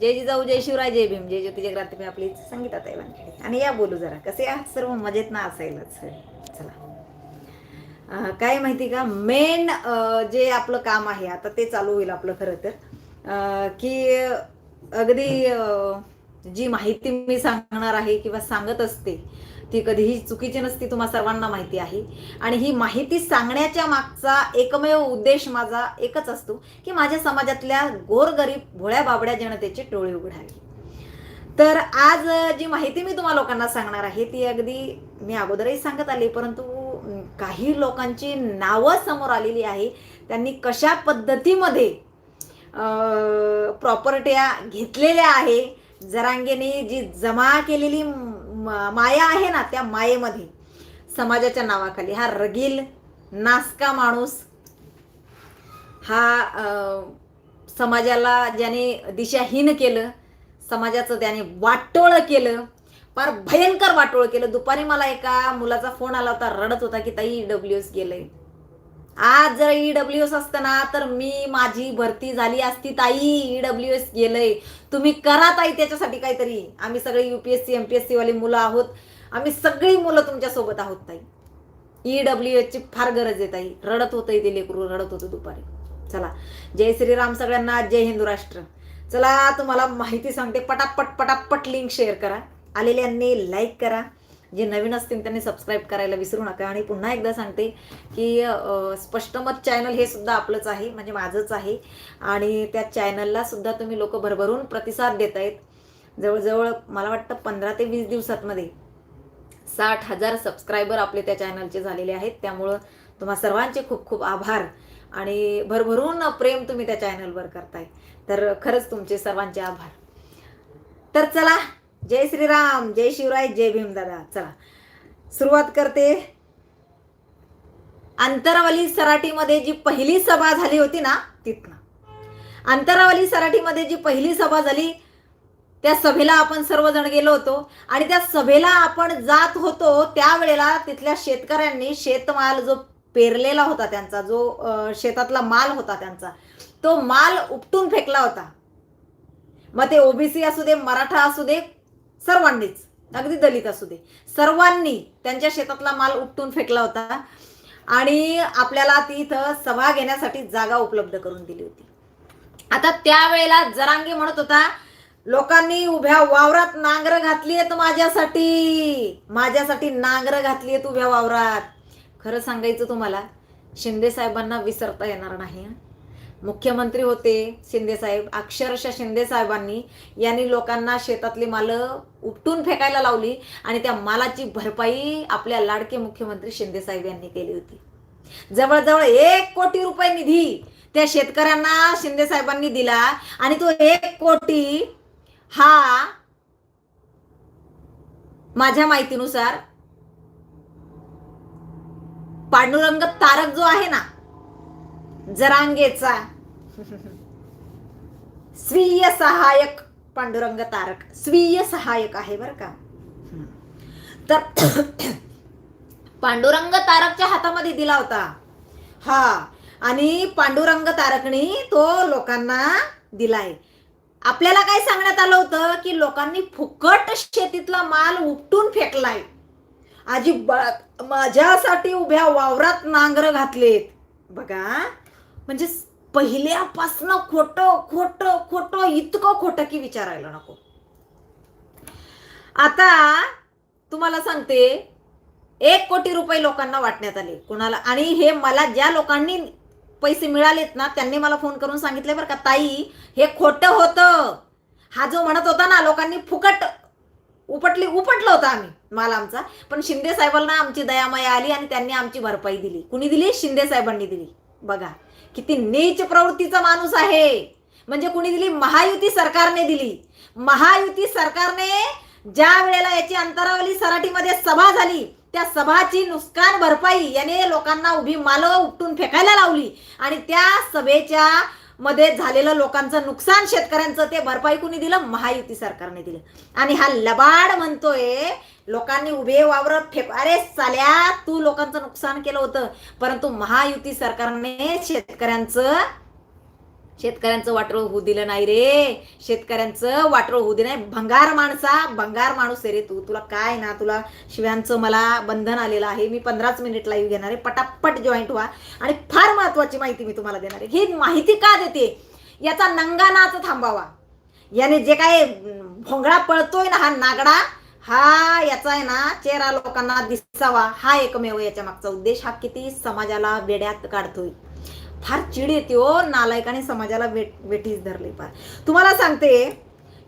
जय जिजाऊ जय शिवराय जय भीम जय ज्योती जगरात मी आपली संगीतात आहे वानखेडे. आणि या बोलू जरा कसे आहात सर्व मजेत ना असायलाच. चला. काय माहिती का? मेन जे आपलं काम आहे आता ते चालू होईल आपलं खरं तर. की अगदी जी माहिती मी सांगणार आहे किंवा सांगत असते ती कधीही चुकीची नसती तुम्हा सर्वांना माहिती आहे. आणि ही माहिती सांगण्याच्या मागचा एकमेव उद्देश माझा एकच असतो की माझ्या समाजातल्या गोरगरीब भोळ्या बाबड्या जनतेचे टोळी उघडावे. तर आज जी माहिती मी तुम्हा लोकांना सांगणार आहे ती अगदी मी अगोदरही सांगत आली परंतु काही लोकांची नावं समोर आलेली आहे. त्यांनी कशा पद्धतीमध्ये प्रॉपर्ट्या घेतलेल्या आहे जरांगेने जी जमा केलेली माया आहे ना त्या मायेमध्ये. समाजाच्या नावाखाली. हा रगील नासका माणूस हा समाजाला ज्याने दिशाहीन केलं समाजाचं त्याने वाटोळं केलं फार भयंकर वाटोळं केलं. दुपारी मला एका मुलाचा फोन आला होता रडत होता की ताई डब्ल्यू एस गेलंय. आज जर ईडब्ल्यू एस असतं ना तर मी माझी भरती झाली असती ताई. ईडब्ल्यू एस गेलंय. तुम्ही करा ताई त्याच्यासाठी काहीतरी. आम्ही सगळे युपीएससी एमपीएससी वाले मुलं आहोत. आम्ही सगळी मुलं तुमच्यासोबत आहोत ताई. ईडब्ल्यू एस ची फार गरज आहे ताई. रडत होतं ते लेकरू रडत होतं दुपारी. चला. जय श्रीराम सगळ्यांना जय हिंदू राष्ट्र. चला तुम्हाला माहिती सांगते. पटापट पटापट लिंक शेअर करा. आलेल्यांनी लाईक करा. जे नवीन असतील त्यांनी सबस्क्राईब करायला विसरू नका. आणि पुन्हा एकदा सांगते की स्पष्ट स्पष्टमत चॅनल हे सुद्धा आपलंच आहे म्हणजे माझंच आहे. आणि त्या चॅनलला सुद्धा तुम्ही लोक भरभरून प्रतिसाद देत आहेत जवळजवळ मला वाटतं पंधरा ते वीस दिवसांमध्ये साठ हजार सबस्क्रायबर आपले त्या चॅनलचे झालेले आहेत. त्यामुळं तुम्हा सर्वांचे खूप खूप आभार. आणि भरभरून प्रेम तुम्ही त्या चॅनलवर करताय. तर खरंच तुमचे सर्वांचे आभार. तर चला जय श्रीराम जय शिवराय जय भीम दादा. चला. सुरुवात करते. अंतरावली सराटीमध्ये जी पहिली सभा झाली होती ना तिथनं. अंतरावली सराटीमध्ये जी पहिली सभा झाली त्या सभेला आपण सर्वजण गेलो होतो. आणि त्या सभेला आपण जात होतो त्यावेळेला तिथल्या शेतकऱ्यांनी शेतमाल जो पेरलेला होता त्यांचा जो शेतातला माल होता त्यांचा तो माल उपटून फेकला होता. मग ते ओबीसी असू दे मराठा असू दे सर्वांनीच अगदी दलित असू दे सर्वांनी त्यांच्या शेतातला माल उपटून फेकला होता आणि आपल्याला ती इथं सभा घेण्यासाठी जागा उपलब्ध करून दिली होती. आता त्यावेळेला जरांगे म्हणत होता लोकांनी उभ्या वावरात नांगर घातली आहेत माझ्यासाठी माझ्यासाठी नांगर घातली आहेत उभ्या वावरात. खरं सांगायचं तुम्हाला शिंदे साहेबांना विसरता येणार नाही मुख्यमंत्री होते शिंदे साहेब अक्षरशः शिंदे साहेबांनी यांनी लोकांना शेतातली मालं उपटून फेकायला लावली आणि त्या मालाची भरपाई आपल्या लाडके मुख्यमंत्री शिंदे साहेब यांनी केली होती. जवळजवळ एक कोटी रुपये निधी त्या शेतकऱ्यांना शिंदे साहेबांनी दिला आणि तो एक कोटी हा माझ्या माहितीनुसार पांडुरंग तारक जो आहे ना जरांगेचा. स्वीय सहायक पांडुरंग तारक. स्वीय सहायक आहे बर का. तर पांडुरंग तारकच्या हातामध्ये दिला होता. हा. आणि पांडुरंग तारकनी तो लोकांना दिलाय. आपल्याला काय सांगण्यात आलं होतं की लोकांनी फुकट शेतीतला माल उपटून फेकलाय. अजिबात. माझ्यासाठी उभ्या वावरात नांगर घातलेत. बघा. म्हणजे पहिल्यापासनं खोटं खोटं खोटं इतकं खोटं की विचारायला नको. आता तुम्हाला सांगते एक कोटी रुपये लोकांना वाटण्यात आले. कुणाला? आणि हे मला ज्या लोकांनी पैसे मिळालेत ना त्यांनी मला फोन करून सांगितले बरं का ताई हे खोटं होतं. हा जो म्हणत होता ना लोकांनी फुकट उपटली उपटलं होतं आम्ही माल आमचा. पण शिंदे साहेबांना आमची दयामाया आली आणि त्यांनी आमची भरपाई दिली. कुणी दिली? शिंदे साहेबांनी दिली. बघा. किती नीच प्रवृत्तीचा माणूस आहे. म्हणजे कुणी दिली? महायुती सरकारने दिली. महायुती सरकारने ज्या वेळेला याची अंतरावली सराटीमध्ये सभा झाली त्या सभाची नुकसान भरपाई याने लोकांना उभी मालं उपटून फेकायला लावली. आणि त्या सभेच्या मध्ये झालेलं लोकांचं नुकसान शेतकऱ्यांचं ते भरपाई कुणी दिलं? महायुती सरकारने दिलं. आणि हा लबाड म्हणतोय लोकांनी उभे वावरत फेक अरे चाल्या तू लोकांचं नुकसान केलं होतं. परंतु महायुती सरकारने शेतकऱ्यांचं शेतकऱ्यांचं वाटोळ होऊ दिलं नाही रे. शेतकऱ्यांचं वाटोळ होऊ दिलं नाही. भंगार माणसा भंगार माणूस आहे रे तू. तुला काय ना तुला शिव्यांचं मला बंधन आलेलं आहे. मी पंधराच मिनिट लाईव्ह घेणार आहे. पटापट जॉईंट व्हा. आणि फार महत्वाची माहिती मी तुम्हाला देणार आहे. ही माहिती का देते? याचा नंगा नाच थांबावा. याने जे काय भोंगळा पळतोय ना हा नागडा हा याचा आहे ना चेहरा लोकांना दिसावा हा एकमेव याच्या मागचा उद्देश हा किती समाजाला वेड्यात काढतोय. फार चिड येते हो नालायकाने समाजाला वेट वेठीस धरली फार. तुम्हाला सांगते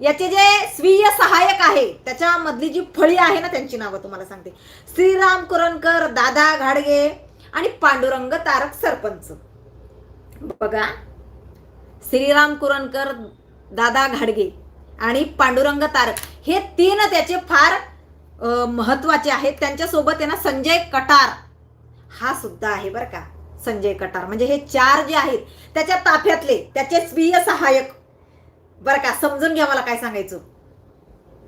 याचे जे स्वीय सहाय्यक आहे त्याच्यामधली जी फळी आहे ना त्यांची नावं तुम्हाला सांगते. श्रीराम कुरणकर दादा घाडगे आणि पांडुरंग तारक सरपंच. बघा श्रीराम कुरणकर दादा घाडगे आणि पांडुरंग तारक हे तीन त्याचे फार महत्त्वाचे आहेत. त्यांच्यासोबत आहे ना संजय कटार. हा सुद्धा आहे बरं का संजय कटार. म्हणजे हे चार जे आहेत त्याच्या ताफ्यातले त्याचे स्वीय सहाय्यक. बरं का समजून घ्या मला काय सांगायचं.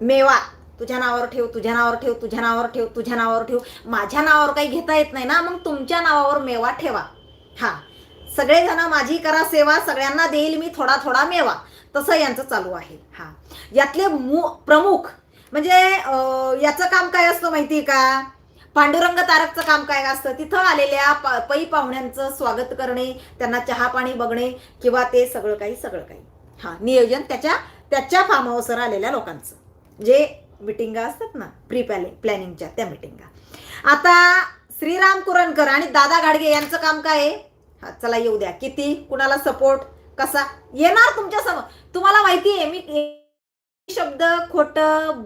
मेवा तुझ्या नावावर ठेव तुझ्या नावावर ठेव तुझ्या नावावर ठेव तुझ्या नावावर ठेव. माझ्या नावावर काही घेता येत नाही ना मग तुमच्या नावावर मेवा ठेवा. हा. सगळेजण माझी करा सेवा सगळ्यांना देईल मी थोडा थोडा मेवा. तसं यांचं चालू आहे. हा. यातले मु प्रमुख म्हणजे याचं काम काय असतं माहिती आहे का? पांडुरंग तारकचं काम काय असतं? तिथं आलेल्या पै पाहुण्यांचं स्वागत करणे त्यांना चहा पाणी बघणे किंवा ते सगळं काही सगळं काही. हा नियोजन त्याच्या त्याच्या फार्म हाऊसवर आलेल्या लोकांचं. जे मिटिंगा असतात ना प्री प्लॅने प्लॅनिंगच्या त्या मिटिंगा. आता श्रीराम कुरणकर आणि दादा गाडगे यांचं काम काय आहे? हा चला येऊ द्या. किती? कुणाला सपोर्ट कसा? येणार तुमच्यासमोर. तुम्हाला माहिती आहे मी शब्द खोट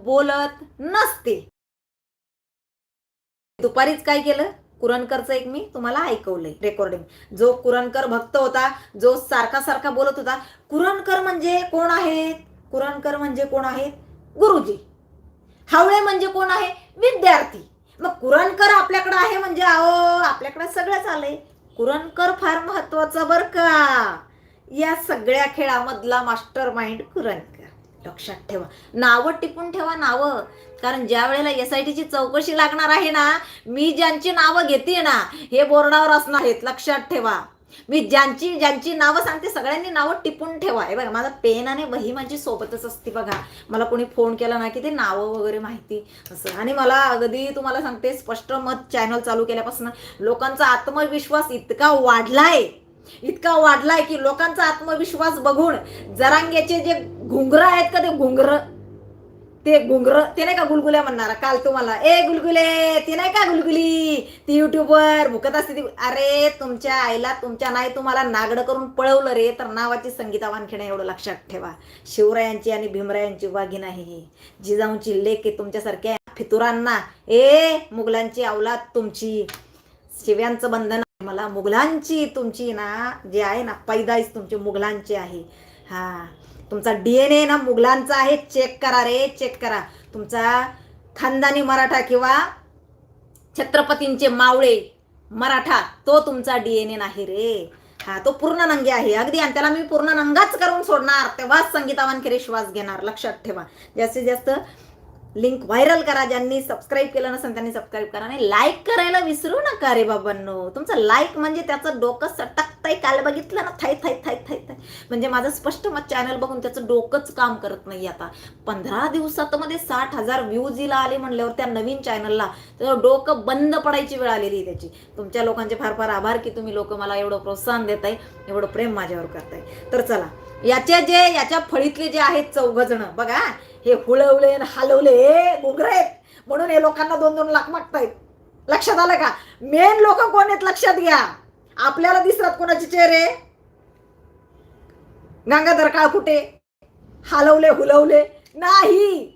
बोलत नसते. दुपारीच काय केलं? कुरणकरचं एक मी तुम्हाला ऐकवलंय रेकॉर्डिंग जो कुरणकर भक्त होता जो सारखा सारखा बोलत होता कुरणकर म्हणजे कोण आहेत कुरणकर म्हणजे कोण आहेत गुरुजी. हावळे म्हणजे कोण आहे? विद्यार्थी. मग कुरणकर आपल्याकडे आहे म्हणजे अहो आपल्याकडे सगळंच आलंय कुरणकर फार महत्त्वाचा बर का? या सगळ्या खेळामधला मास्टर माइंड कुरणकर लक्षात ठेवा. नावं टिपून ठेवा नावं. कारण ज्या वेळेला एस आय टीची चौकशी लागणार आहे ना मी ज्यांची नावं घेते ना हे बोर्डावर असणार आहेत. लक्षात ठेवा. मी ज्यांची ज्यांची नावं सांगते सगळ्यांनी नावं टिपून ठेवा. हे बघा माझा पेन आणि वही माझी सोबतच असते बघा. मला कोणी फोन केला ना की ते नावं वगैरे माहिती असं. आणि मला अगदी तुम्हाला सांगते स्पष्ट मत चॅनल चालू केल्यापासून लोकांचा आत्मविश्वास इतका वाढलाय. इतका वाढलाय की लोकांचा आत्मविश्वास बघून जरांग्याचे जे घुंगर आहेत का ते घुंगर? ते घुंगर ते नाही का गुलगुल्या म्हणणार? काल तुम्हाला. ए गुलगुले ती नाही का गुलगुली? ती युट्यूबवर भुकत असते ती. अरे तुमच्या आईला तुमच्या नाही तुम्हाला नागडं करून पळवलं रे तर नावाची संगीता वानखेडे एवढं लक्षात ठेवा. शिवरायांची आणि भीमरायांची वाघी नाही जिजाऊंची लेख तुमच्यासारख्या फितुरांना. ए मुघलांची अवलाद तुमची. शिव्यांचं बंधन मला मुघलांची तुमची ना जे आहे ना पैदाईश तुमची मुघलांची आहे. हा. तुमचा डी एन ए ना मुघलांचा आहे. चेक करा रे चेक करा. तुमचा खानदानी मराठा किंवा छत्रपतींचे मावळे मराठा तो तुमचा डी एन ए नाही रे. हा तो पूर्ण नंगे आहे. अगदी आणि त्याला मी पूर्ण नंगाच करून सोडणार. तेव्हाच संगीता वानखेरे श्वास घेणार. लक्षात ठेवा. जास्तीत जास्त लिंक व्हायरल करा ज्यांनी सबस्क्राईब केलं नसेल त्यांनी सबस्क्राईब करा आणि लाईक करायला विसरू नका रे बाबांनो. तुमचं लाईक म्हणजे त्याचं डोकं सटकतंय काल बघितलं ना? थाय थाय थाय थाय थाय. म्हणजे माझं स्पष्ट मत चॅनल बघून त्याचं डोकंच काम करत नाही आता. पंधरा दिवसात मध्ये साठ हजार व्ह्यूज हिला आले म्हणल्यावर त्या नवीन चॅनलला त्याचं डोकं बंद पडायची वेळ आलेली त्याची. तुमच्या लोकांचे फार फार आभार की तुम्ही लोक मला एवढं प्रोत्साहन देताय एवढं प्रेम माझ्यावर करताय. तर चला याच्या जे याच्या फळीतले जे आहेत चौघ जण बघा. हे हुळवले आणि हलवले हे घुंगरे. आहेत म्हणून हे लोकांना दोन दोन लाख मागतायत. लक्षात आलं का? मेन लोक कोण आहेत? लक्षात घ्या. आपल्याला दिसतात कोणाचे चेहरे? गंगाधर काळ कुठे हलवले हुलवले. नाही.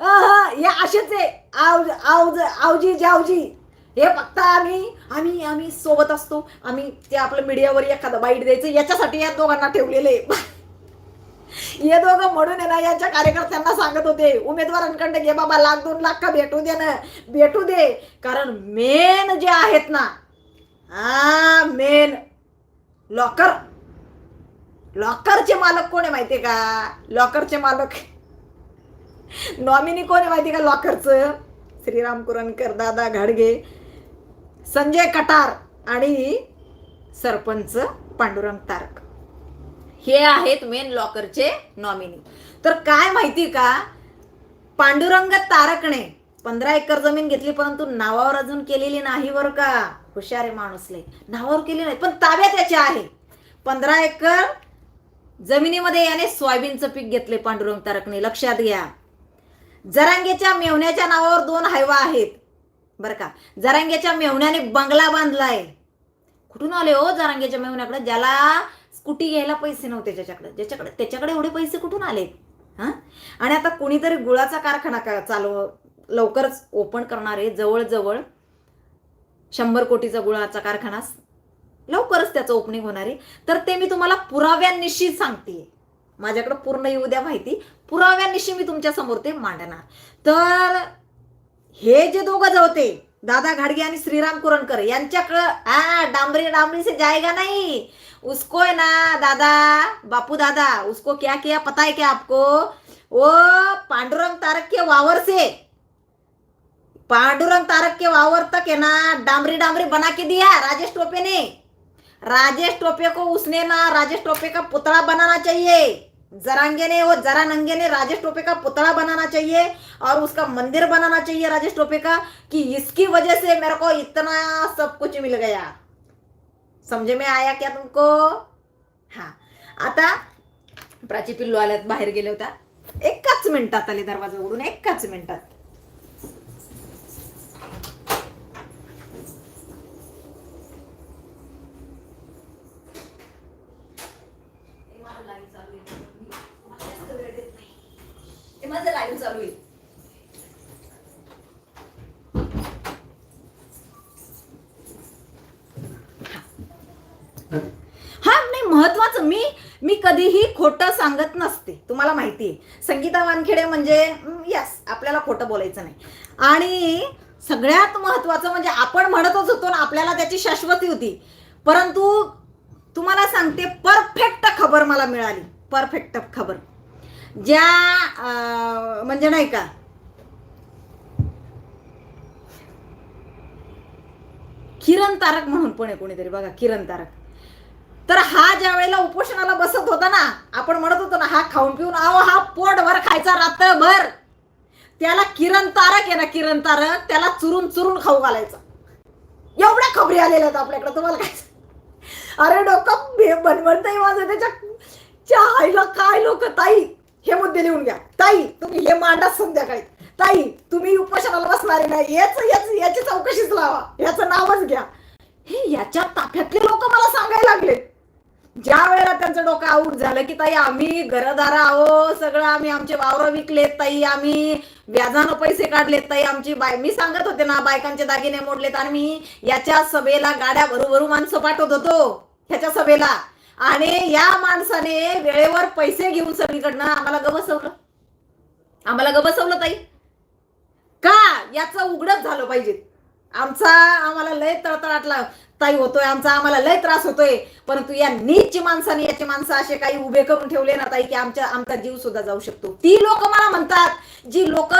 हे असेच आहे. आव आवज आवजी जावजी. हे फक्त आम्ही आम्ही आम्ही सोबत असतो. आम्ही ते आपलं मीडियावर एखादं बाईट द्यायचं. याच्यासाठी या दोघांना ठेवलेले हे दोघं म्हणून आहे ना यांच्या कार्यकर्त्यांना सांगत होते उमेदवारांकडे घे बाबा लाख दोन लाख का भेटू दे ना? भेटू दे. कारण मेन जे आहेत ना हा मेन लॉकर लॉकरचे मालक कोण आहे माहिती का? लॉकरचे मालक. नॉमिनी कोण आहे माहिती का लॉकरचं श्रीराम कुरणकर दादा घाडगे संजय कटार आणि सरपंच पांडुरंग तारक. हे आहेत मेन लॉकरचे नॉमिनी तर काय माहिती का? पांडुरंग तारकने पंधरा एकर जमीन घेतली परंतु नावावर अजून केलेली नाही वर का? हुशार आहे माणूसले नावावर केली नाही पण ताब्यात त्याच्या आहे. पंधरा एकर जमिनीमध्ये याने सोयाबीनचं पीक घेतले पांडुरंग तारकने लक्षात घ्या. जरांगेच्या मेवण्याच्या नावावर दोन हायवा आहेत. बरं का? जरांगेच्या मेवण्याने बंगला बांधलाय. कुठून आले हो जरांगेच्या मेवण्याकडे? ज्याला स्कूटी घ्यायला पैसे नव्हते ज्याच्याकडे? ज्याच्याकडे त्याच्याकडे एवढे पैसे कुठून आले? हा? आणि आता कोणीतरी गुळाचा कारखाना का चालू लवकरच ओपन करणारे जवळजवळ शंभर कोटीचा गुळाचा कारखाना लवकरच त्याचं ओपनिंग होणार आहे. तर ते मी तुम्हाला पुराव्यांनिशी सांगते. माझ्याकडे पूर्ण येऊ द्या माहिती. पुराव्यांनिशी मी तुमच्यासमोर ते मांडणार. तर हे जे दोघं होते दादा घाडगे आणि श्रीराम कुरणकर यांच्याकडं आ डांबरी डांबरी से नाही. उसको है ना, दादा, बापू दादा, उसको क्या किया, पता है क्या आपको? वो पांडुरंग तारक के वावर से, पांडुरंग तारक के वावर तक है ना, डामरी डामरी बना के दिया राजेश टोपे ने। राजेश टोपे को उसने ना, राजेश टोपे का पुतला बनाना चाहिए। जरांगे ने, वो जरा नंगे ने राजेश टोपे का पुतला बनाना चाहिए और उसका मंदिर बनाना चाहिए राजेश टोपे का कि इसकी वजह से मेरे को इतना सब कुछ मिल गया। समझे में आया क्या तुमको? हा. आता प्राची पिल्लू आल्यात बाहेर गेले होत्या. एकाच मिनिटात आले दरवाजा उघडून एकाच मिनिटात माझं लाईव्ह चालू आहे हा नाही महत्वाचं मी मी कधीही खोटं सांगत नसते. तुम्हाला माहिती आहे. संगीता वानखेडे म्हणजे यस आपल्याला खोटं बोलायचं नाही. आणि सगळ्यात महत्वाचं म्हणजे आपण म्हणतच होतो ना आपल्याला त्याची शाश्वती होती. परंतु तुम्हाला सांगते परफेक्ट खबर मला मिळाली. परफेक्ट खबर. ज्या म्हणजे नाही का किरण तारक म्हणून पण आहे कोणीतरी. बघा किरण तारक. तर हा ज्या वेळेला उपोषणाला बसत होता ना आपण म्हणत होतो ना हा खाऊन पिऊन आहो हा पोटभर खायचा रात्रभर. त्याला किरण तारक आहे ना किरण तारक त्याला चुरून चुरून खाऊ घालायचा. एवढ्या खबरी आलेल्या आहेत आपल्याकडे तुम्हाला काय? अरे डोकं बे- बनवतही माझं त्याच्या च्या काय लोक? ताई हे मुद्दे लिहून घ्या. ताई तुम्ही हे मांडा संध्याकाळी. ताई तुम्ही उपोषणाला बसणारे नाही. याच याच याची चौकशीच लावा. याचं नावच घ्या. हे याच्या ताफ्यातले लोक मला सांगायला लागले ज्या वेळेला त्यांचं डोकं आऊट झालं की ताई आम्ही घरदार आहो सगळं आम्ही आमचे वावर विकलेत ताई आम्ही व्याजानं पैसे काढलेत ताई आमची बाय मी सांगत होते ना बायकांचे दागिने मोडलेत आणि मी याच्या सभेला गाड्या भरूभरू माणसं पाठवत होतो ह्याच्या सभेला. आणि या माणसाने वेळेवर पैसे घेऊन सगळीकडनं आम्हाला ग बसवलं. आम्हाला ग बसवलं ताई. का? याचं उघडच झालं पाहिजे. आमचा आम्हाला लय तळतळाटला. ताई होतोय आमचा आम्हाला लय त्रास होतोय. परंतु या नीच माणसाने याचे माणसं असे काही उभे करून ठेवले ना ताई की आमच्या आमचा जीव सुद्धा जाऊ शकतो. ती लोक मला म्हणतात जी लोक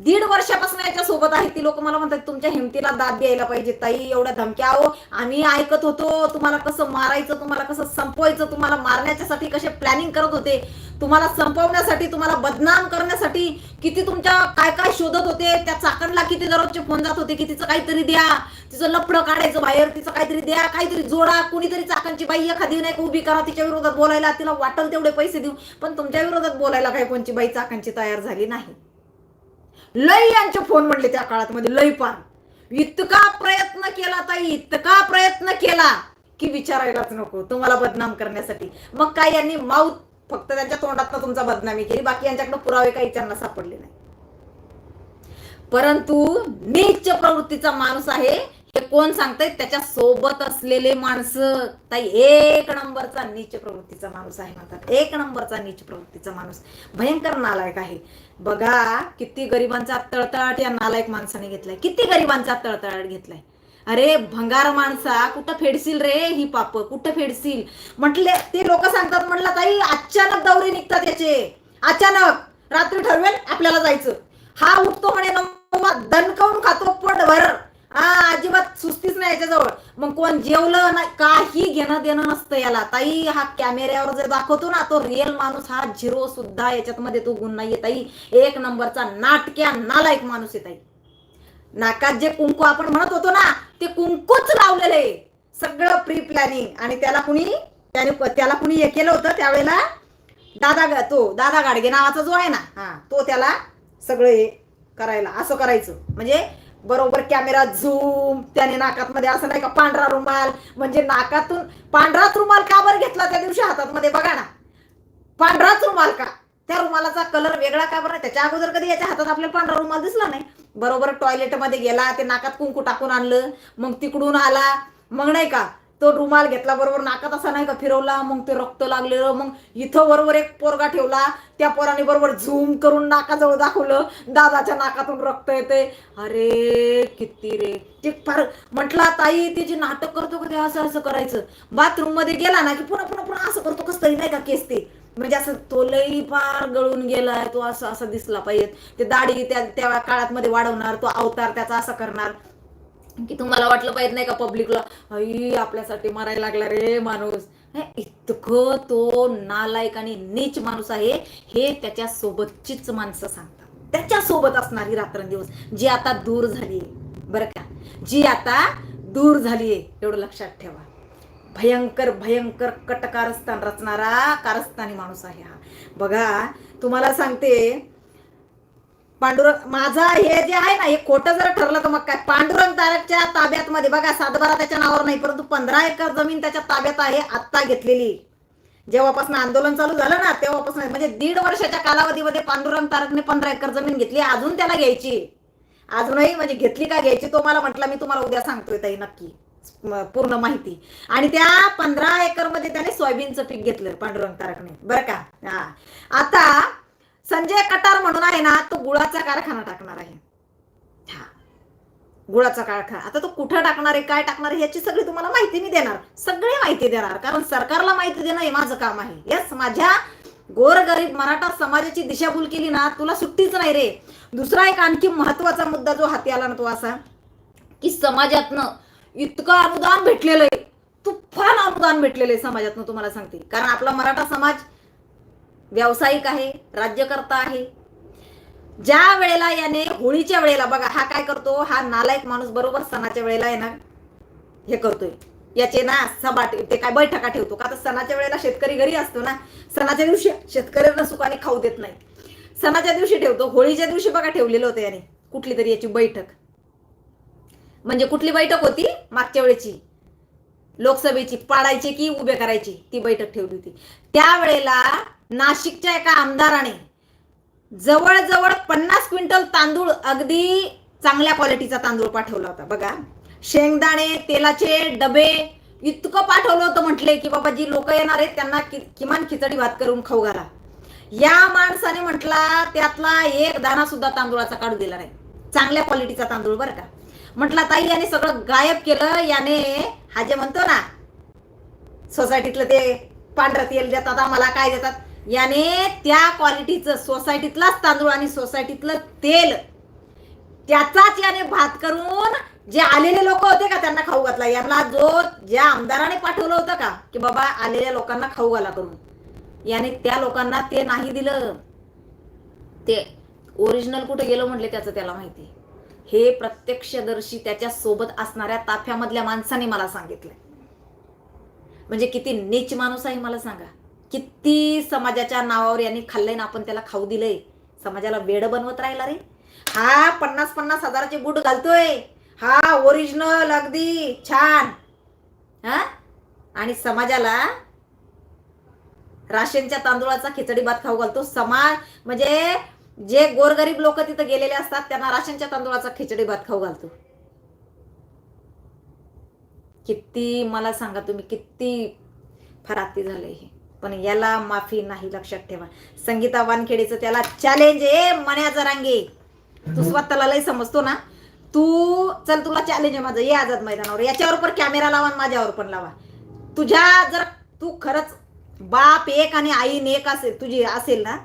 दीड वर्षापासून याच्या सोबत आहेत. ती लोक मला म्हणतात तुमच्या हिमतीला दाद द्यायला पाहिजे ताई एवढ्या धमक्या. हो आम्ही ऐकत होतो तुम्हाला कसं मारायचं तुम्हाला कसं संपवायचं तुम्हाला मारण्याच्यासाठी कसे प्लॅनिंग करत होते तुम्हाला संपवण्यासाठी तुम्हाला बदनाम करण्यासाठी किती तुमच्या काय काय शोधत होते त्या चाकणला किती दररोजचे फोन जात होते की तिचं काहीतरी द्या तिचं लपडं काढायचं बाहेर तिचं काहीतरी द्या काहीतरी जोडा कुणीतरी चाकणची बाई एखादी नाही उभी करा तिच्या विरोधात बोलायला तिला वाटल तेवढे पैसे देऊ पण तुमच्या विरोधात बोलायला काही कोणची बाई चाकणची तयार झाली नाही. लय यांचे फोन म्हणले त्या काळात मध्ये लय पार इतका प्रयत्न केला ताई इतका प्रयत्न केला की विचारायलाच नको तुम्हाला बदनाम करण्यासाठी. मग काय यांनी माऊथ फक्त त्यांच्या तोंडात तुमचा बदनामी केली बाकी यांच्याकडे पुरावे काही त्यांना सापडले नाही. परंतु नीच प्रवृत्तीचा माणूस आहे हे कोण सांगतंय? त्याच्या सोबत असलेले माणसं. ताई एक नंबरचा नीच प्रवृत्तीचा माणूस आहे म्हणतात एक नंबरचा नीच प्रवृत्तीचा माणूस. भयंकर नालायक आहे. बघा किती गरिबांचा तळतळाट या नालायक माणसाने घेतलाय. किती गरिबांचा तळतळाट घेतलाय. अरे भंगार माणसा कुठं फेडशील रे ही पाप? कुठं फेडशील? म्हटले ते लोक सांगतात म्हटलं ताई अचानक दौरे निघतात याचे. अचानक. रात्री ठरवेल आपल्याला जायचं. हा उठतो म्हणे नवा दणकावून खातो पोटभर हा अजिबात सुस्तीच नाही याच्याजवळ. मग कोण जेवलं नाही काही घेणं देणं नसतं याला. ताई हा कॅमेऱ्यावर जे दाखवतो ना तो रिअल माणूस हा झिरो सुद्धा याच्यात मध्ये तो गुण नाहीये ताई. एक नंबरचा नाटक्या नालायक माणूस आहे ताई. नाकात जे कुंकू आपण म्हणत होतो ना ते कुंकूच लावलेलं आहे. सगळं प्री प्लॅनिंग आणि त्याला कुणी त्याने त्याला कुणी हे केलं होतं त्यावेळेला? दादा तो दादा गाडगे नावाचा जो आहे ना हा तो त्याला सगळं हे करायला असं करायचं. म्हणजे बरोबर कॅमेरा झूम त्याने नाकात मध्ये असं नाही का पांढरा रुमाल म्हणजे नाकातून पांढराच रुमाल का बरं घेतला त्या दिवशी हातात मध्ये बघा ना. पांढराच रुमाल का? त्या रुमालाचा कलर वेगळा का बरं? त्याच्या अगोदर कधी याच्या हातात आपल्याला पांढरा रुमाल दिसला नाही. बरोबर टॉयलेटमध्ये गेला ते नाकात कुंकू टाकून आणलं मग तिकडून आला. मग नाही का तो रुमाल घेतला बरोबर नाकात असा नाही का फिरवला मग ते रक्त लागलेलं मग इथं बरोबर एक पोरगा ठेवला त्या पोराने बरोबर झूम करून नाकाजवळ दाखवलं दादाच्या नाकातून रक्त येते. अरे किती रे. ते फार म्हटला ताई ते जे नाटक करतो का ते असं असं करायचं. बाथरूममध्ये गेला ना की पुन्हा पुन्हा पुन्हा असं करतो कसं तरी नाही का केस ते. म्हणजे असं तो लई फार गळून गेलाय तो असं असं दिसला पाहिजे. ते दाढी त्या त्या काळात मध्ये वाढवणार तो अवतार त्याचा असं करणार. की तुम्हाला वाटलं पाहिजे नाही का पब्लिकला आई आपल्यासाठी मारायला लागला रे माणूस. इतकं तो नालायक आणि नीच माणूस आहे हे त्याच्या सोबतचीच माणसं सांगतात. त्याच्या सोबत असणारी रात्रंदिवस जी आता दूर झाली बरं का? जी आता दूर झालीये एवढं लक्षात ठेवा. भयंकर भयंकर कट कारस्थान रचणारा कारस्थानी माणूस आहे हा. बघा तुम्हाला सांगते पांडुरंग माझा हे जे आहे ना हे खोटं जर ठरलं तर मग काय? पांडुरंग तारकच्या ताब्यात मध्ये बघा सातबारा त्याच्या नावावर नाही परंतु पंधरा एकर जमीन त्याच्या ताब्यात आहे आत्ता घेतलेली. जेव्हापासून आंदोलन चालू झालं ना तेव्हापासून म्हणजे दीड वर्षाच्या कालावधीमध्ये पांडुरंग तारकने पंधरा एकर जमीन घेतली अजून त्याला घ्यायची. अजूनही म्हणजे घेतली का घ्यायची तो मला म्हटला मी तुम्हाला उद्या सांगतोय ताई नक्की. पूर्ण माहिती. आणि त्या पंधरा एकरमध्ये त्याने सोयाबीनचं पीक घेतलं पांडुरंग तारकने. बरं का? हा. आता संजय कटार म्हणून आहे ना तो गुळाचा कारखाना टाकणार आहे. हा. गुळाचा कारखाना. आता तो कुठं टाकणार आहे काय टाकणार आहे याची सगळी तुम्हाला माहिती मी देणार. सगळी माहिती देणार कारण सरकारला माहिती देणं हे माझं काम आहे. यस माझ्या गोरगरीब मराठा समाजाची दिशाभूल केली ना तुला सुट्टीच नाही रे. दुसरा एक आणखी महत्त्वाचा मुद्दा जो हाती आला ना तो असा की समाजातनं इतकं अनुदान भेटलेलं आहे. तुफान अनुदान भेटलेलं आहे समाजातनं तुम्हाला सांगते. कारण आपला मराठा समाज व्यावसायिक आहे राज्यकर्ता आहे. ज्या वेळेला याने होळीच्या वेळेला बघा हा काय करतो? हा नालायक माणूस बरोबर सणाच्या वेळेला आहे ना हे करतोय. याचे ना सभा ते काय बैठका ठेवतो का? तर सणाच्या वेळेला शेतकरी घरी असतो ना सणाच्या दिवशी शेतकऱ्यांना सुखाने खाऊ देत नाही. सणाच्या दिवशी ठेवतो होळीच्या दिवशी बघा ठेवलेलं होतं याने कुठली तरी याची बैठक. म्हणजे कुठली बैठक होती? मागच्या वेळेची. लोकसभेची पाडायची की उभे करायची ती बैठक ठेवली होती. त्यावेळेला नाशिकच्या एका आमदाराने जवळजवळ पन्नास क्विंटल तांदूळ अगदी चांगल्या क्वालिटीचा तांदूळ पाठवला होता. बघा शेंगदाणे तेलाचे डबे इतकं पाठवलं होतं म्हटले की बाबा जी लोक येणार आहेत त्यांना कि- किमान खिचडी भात करून खाऊ घाला. या माणसाने म्हटला त्यातला एक दाना सुद्धा तांदूळाचा काढू दिला नाही. चांगल्या क्वालिटीचा तांदूळ बरं का. म्हटलं ताई याने सगळं गायब केलं याने हा जे म्हणतो ना सोसायटीतलं ते पांढरं तेल देतात आम्हाला काय देतात याने त्या क्वालिटीचं सोसायटीतलाच तांदूळ आणि सोसायटीतलं तेल त्याचाच याने भात करून जे आलेले लोक होते का त्यांना खाऊ घातला. यांना जो ज्या आमदाराने पाठवलं होतं का की बाबा आलेल्या लोकांना खाऊ घाला करून. याने त्या लोकांना ते नाही दिलं. ते ओरिजिनल कुठे गेलो म्हटले त्याचं त्याला माहिती हे प्रत्यक्षदर्शी त्याच्या सोबत असणाऱ्या ताफ्यामधल्या माणसाने मला सांगितलं म्हणजे किती नीच माणूस आहे मला सांगा. किती समाजाच्या नावावर यांनी खाल्लंय ना आपण त्याला खाऊ दिलंय. समाजाला वेड बनवत राहिला रे. हा पन्नास पन्नास हजाराचे बूट घालतोय. हा ओरिजिनल अगदी छान. हा? आणि समाजाला राशनच्या तांदूळाचा खिचडी भात खाऊ घालतो. समाज म्हणजे जे गोरगरीब लोक तिथं गेलेले असतात त्यांना राशनच्या तांदूळाचा खिचडी भात खाऊ घालतो. किती मला सांगा तुम्ही किती फराती झाले हे. पण याला माफी नाही लक्षात ठेवा. संगीता वानखेडेचं त्याला चॅलेंज आहे मण्याचा रांगे. तू स्वतःला लय समजतो ना. तू चल तुला चॅलेंज आहे माझं. ये आझाद मैदानावर. याच्यावर पण कॅमेरा लावा माझ्यावर पण लावा. तुझ्या जर तू खरंच बाप एक आणि आई एक असेल तुझी असेल ना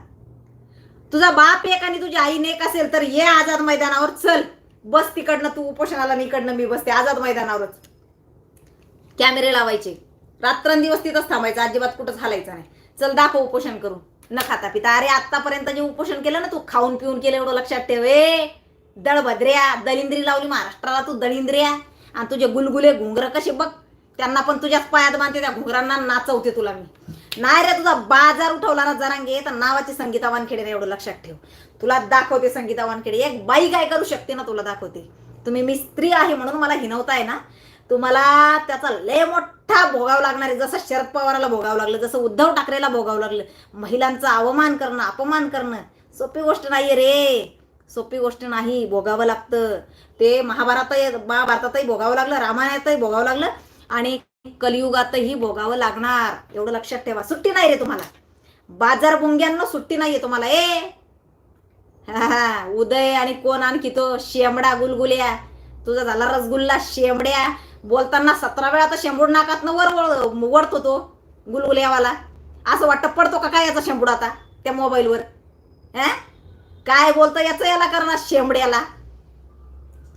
तुझा बाप एक आणि तुझी आई नेक असेल तर ये आझाद मैदानावर चल. बस तिकडनं तू उपोषणाला आणि इकडनं मी बसते आझाद मैदानावरच. कॅमेरे लावायचे. रात्रंदिवस तिथंच थांबायचं अजिबात कुठंच हालायचं नाही. चल दाखव उपोषण करू न खाता पिता. अरे आतापर्यंत जे उपोषण केलं ना तू खाऊन पिऊन केलं एवढं लक्षात ठेव. ए दळभद्र्या दलिंद्री लावली महाराष्ट्राला तू दलिंद्र्या. आणि तुझे गुलगुले घुंगर कसे बघ. त्यांना पण तुझ्याच पायात बांधते त्या घुगरांना नाचवते तुला मी. नाही रे तुझा बाजार उठवला ना जरांगे तर नावाची संगीता वानखेडे ना एवढं लक्षात ठेव. तुला दाखवते संगीता वानखेडे एक बाई काय करू शकते ना तुला दाखवते. तुम्ही मी स्त्री आहे म्हणून मला हिनवताय ना. तुम्हाला त्याचा लय मोठा भोगावं लागणार आहे. जसं शरद पवाराला भोगावं लागलं जसं उद्धव ठाकरेला भोगावं लागलं. महिलांचा अवमान करणं अपमान करणं सोपी गोष्ट नाहीये रे. सोपी गोष्ट नाही भोगावं लागतं. ते महाभारतही महाभारतातही भोगावं लागलं रामायणातही भोगावं लागलं. आणि कलियुगातही भोगावं लागणार. एवढं लक्षात ठेवा. सुट्टी नाही रे तुम्हाला. बाजार बुंग्यांना सुट्टी नाहीये तुम्हाला ए? हा, उदय आणि कोण आणखी तो शेंबडा गुलगुल्या. तुझा झाला रसगुल्ला शेंबड्या. बोलताना सतरा वेळा तर शेंबूड नाकात वर वळ- वळतो तो गुलगुल्यावाला. असं वाटतं पडतो का काय याचा शेंबूड आता त्या मोबाईलवर? हा? काय बोलतं याचं याला करणार शेंबड्याला?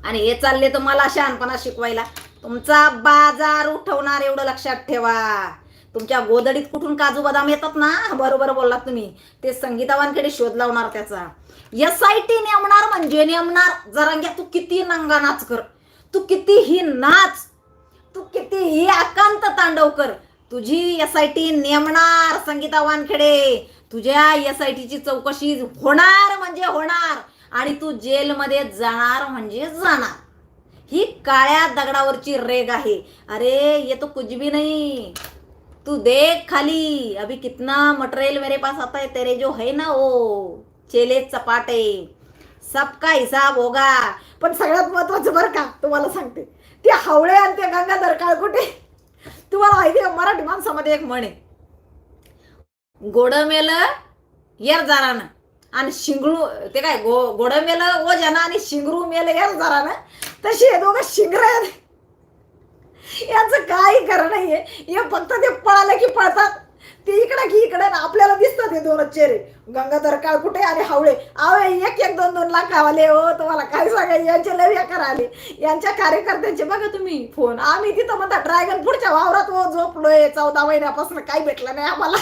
आणि हे चालले तर मला शहाणपणा शिकवायला. तुमचा बाजार उठवणार एवढं लक्षात ठेवा. तुमच्या गोदडीत कुठून काजू बदाम येतात ना? बरोबर बोललात तुम्ही. ते संगीतावांकडे शोध लावणार त्याचा. एस आय टी नेमणार म्हणजे नेमणार? जरांग्या तू किती नंगा नाच कर. तू कितीही नाच. तू कितीही आकांत तांडव कर. तुझी एस आय टी नेमणार संगीता वानखेडे तुझ्या एस आय टीची चौकशी होणार म्हणजे होणार. आणि तू जेलमध्ये जाणार म्हणजे जाणार. ही काळ्या दगडावरची रेग आहे. अरे ये तो कुछ भी नाही. तू देख खाली. अभी कितना मटेरियल मेरे पास आता है तेरे जो है ना ओ चेले चपाटे. सबका हिसाब होगा. पण सगळ्यात महत्वाचं बरं का तुम्हाला सांगते. ते हावळे आणि ते गंगाधर काळकुटे तुम्हाला माहिती आहे मराठी माणसामध्ये एक म्हण गोड मेलं येर जाणार आणि शिंगळू ते काय गो गोड मेल ओ जना आणि शिंगरू मेल याच जरा ना तशी हे दोघं शिंगर याचं यांचं काही खरं नाहीये. हे फक्त ते पळाले की पळतात. ते इकडे की इकडे ना आपल्याला दिसतात हे दोन चेहरे. गंगाधर काळकुटे आणि हावळे. आवे एक एक दोन दोन लाख आले हो तुम्हाला काय सांगा यांचे लव बेकार आले. यांच्या कार्यकर्त्यांचे बघा तुम्ही फोन. आम्ही तिथं म्हणता ड्रॅगन पुढच्या वावरात हो झोपलोय चौदा महिन्यापासून काही भेटलं नाही आम्हाला.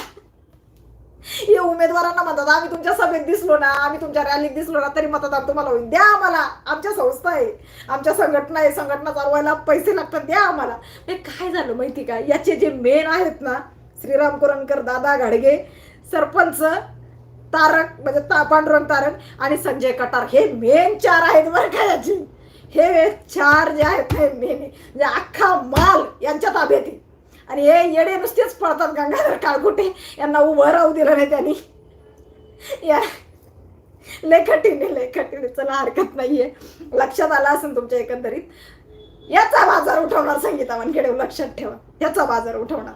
हे उमेदवारांना म्हणतात आम्ही तुमच्या सभेत दिसलो ना आम्ही तुमच्या रॅलीत दिसलो ना तरी मतदान तुम्हाला होईल. द्या आम्हाला. आमच्या संस्था आहे. आमच्या संघटना आहे. संघटना चालवायला पैसे लागतात. द्या आम्हाला. हे काय झालं माहिती का? याचे जे मेन आहेत ना श्रीराम कुरणकर दादा घाडगे सरपंच तारक म्हणजे ता पांडुरंग तारक आणि संजय कटार. हे मेन चार आहेत बरं का याचे. हे चार जे आहेत हे मेन म्हणजे अख्खा माल यांच्या ताब्यात आहे आणि हे येडे नुसतेच पळतात गंगाधर काळकुटे. यांना उभं राहू दिलं नाही त्यांनी. या. लेखटीने लेखटीने. चला हरकत नाहीये. लक्षात आलं असेल तुमच्या एकंदरीत. याचा बाजार उठवणार संगीता वनखेडे लक्षात ठेवा. याचा बाजार उठवणार.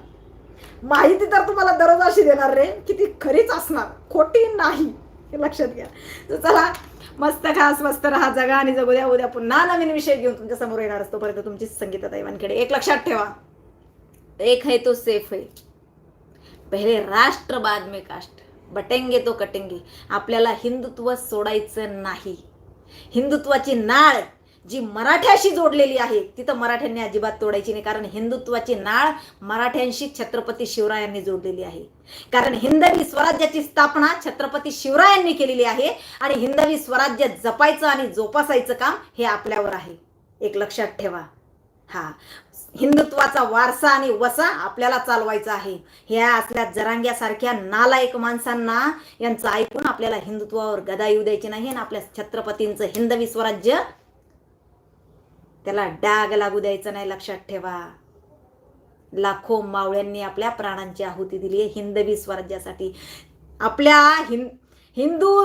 माहिती तर तुम्हाला दररोज अशी देणार रे की ती खरीच असणार. खोटी नाही. हे लक्षात घ्या. तर चला मस्त खास मस्त राहा जगा आणि जगू द्या. उद्या पुन्हा नवीन विषय घेऊन तुमच्यासमोर येणार असतो. पर्यंत तुमची संगीता वानखेडे. एक लक्षात ठेवा. एक है तो सेफ है. पहिले राष्ट्र बाद में काष्ट. बटेंगे तो कटेंगे. आपल्याला हिंदुत्व सोडायचं नाही. हिंदुत्वाची नाळ जी मराठ्याशी जोडलेली आहे तिथं मराठ्यांनी अजिबात तोडायची नाही. कारण हिंदुत्वाची नाळ मराठ्यांशी छत्रपती शिवरायांनी जोडलेली आहे. कारण हिंदवी स्वराज्याची स्थापना छत्रपती शिवरायांनी केलेली आहे आणि हिंदवी स्वराज्य जपायचं आणि जोपासायचं काम हे आपल्यावर आहे. एक लक्षात ठेवा. हा. हिंदुत्वाचा वारसा आणि वसा आपल्याला चालवायचा आहे. ह्या असल्या जरांग्यासारख्या नालायक माणसांना यांचं ऐकून आपल्याला हिंदुत्वावर गदा येऊ द्यायची नाही आणि आपल्या छत्रपतींचं हिंदवी स्वराज्य त्याला डाग लागू द्यायचं नाही लक्षात ठेवा. लाखो मावळ्यांनी आपल्या प्राणांची आहुती दिली आहे हिंदवी स्वराज्यासाठी. आपल्या हिं हिंदू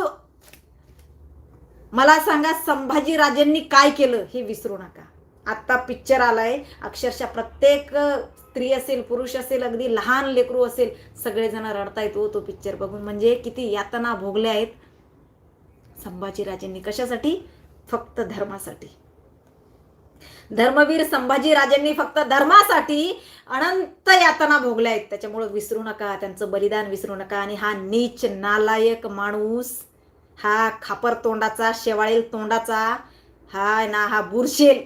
मला सांगा संभाजीराजेंनी काय केलं हे विसरू नका. आत्ता पिक्चर आलाय. अक्षरशः प्रत्येक स्त्री असेल पुरुष असेल अगदी लहान लेकरू असेल सगळेजण रडतायत हो तो पिक्चर बघून. म्हणजे किती यातना भोगल्या आहेत संभाजीराजेंनी. कशासाठी? फक्त धर्मासाठी. धर्मवीर संभाजीराजेंनी फक्त धर्मासाठी अनंत यातना भोगल्या आहेत. त्याच्यामुळे विसरू नका त्यांचं बलिदान विसरू नका. आणि हा नीच नालायक माणूस हा खापर तोंडाचा शेवाळील तोंडाचा हा ना हा बुरशेल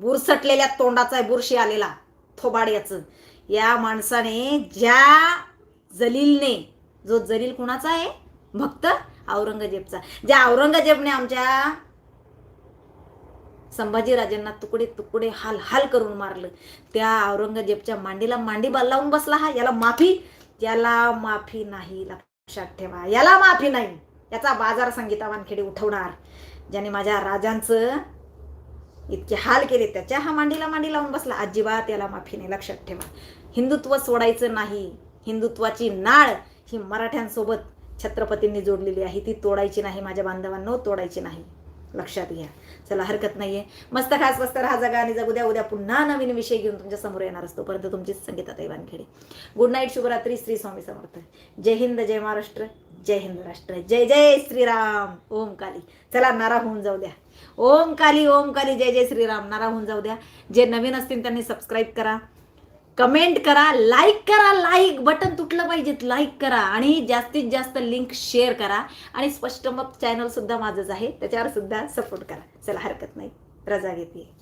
बुरसटलेल्या तोंडाचा आहे बुरशी आलेला. थोबाड याचं या माणसाने ज्या जलीलने जो जलील कुणाचा आहे? भक्त औरंगजेबचा. ज्या औरंगजेबने आमच्या संभाजीराजांना तुकडे तुकडे हाल हाल करून मारलं त्या औरंगजेबच्या मांडीला मांडी लावून बसला हा. याला माफी याला माफी नाही. लक्षात ठेवा. याला माफी नाही. याचा बाजार संगीता वानखेडे उठवणार. ज्याने माझ्या राजांचं इतके हाल केले त्याच्या हा मांडीला मांडी लावून बसला. अजिबात याला माफी नाही लक्षात ठेवा. हिंदुत्व सोडायचं नाही. हिंदुत्वाची नाळ ही मराठ्यांसोबत छत्रपतींनी जोडलेली आहे. ती तोडायची नाही माझ्या बांधवांनो तोडायची नाही. लक्षात घ्या. चला हरकत नाहीये. मस्त खास मस्त राहा जगा आणि जगू द्या. उद्या पुन्हा नवीन विषय घेऊन तुमच्यासमोर येणार असतो. परंतु तुमची संगीता वानखेडे. गुड नाईट शुभरात्री श्री स्वामी समर्थ. जय हिंद जय महाराष्ट्र जय हिंद राष्ट्र. जय जय श्रीराम. ओम काली. चला नारा होऊन जाऊ द्या. ओमकाली ओमकाली जय जय श्रीराम. नारा होऊन जाऊ द्या. जे नवीन असतील त्यांनी सबस्क्राईब करा. कमेंट करा लाईक करा लाईक बटन तुटलं पाहिजे लाईक करा. आणि जास्तीत जास्त लिंक शेअर करा. आणि स्पष्ट मग चॅनल सुद्धा माझंच आहे. त्याच्यावर सुद्धा सपोर्ट करा. चला हरकत नाही. रजा घेते.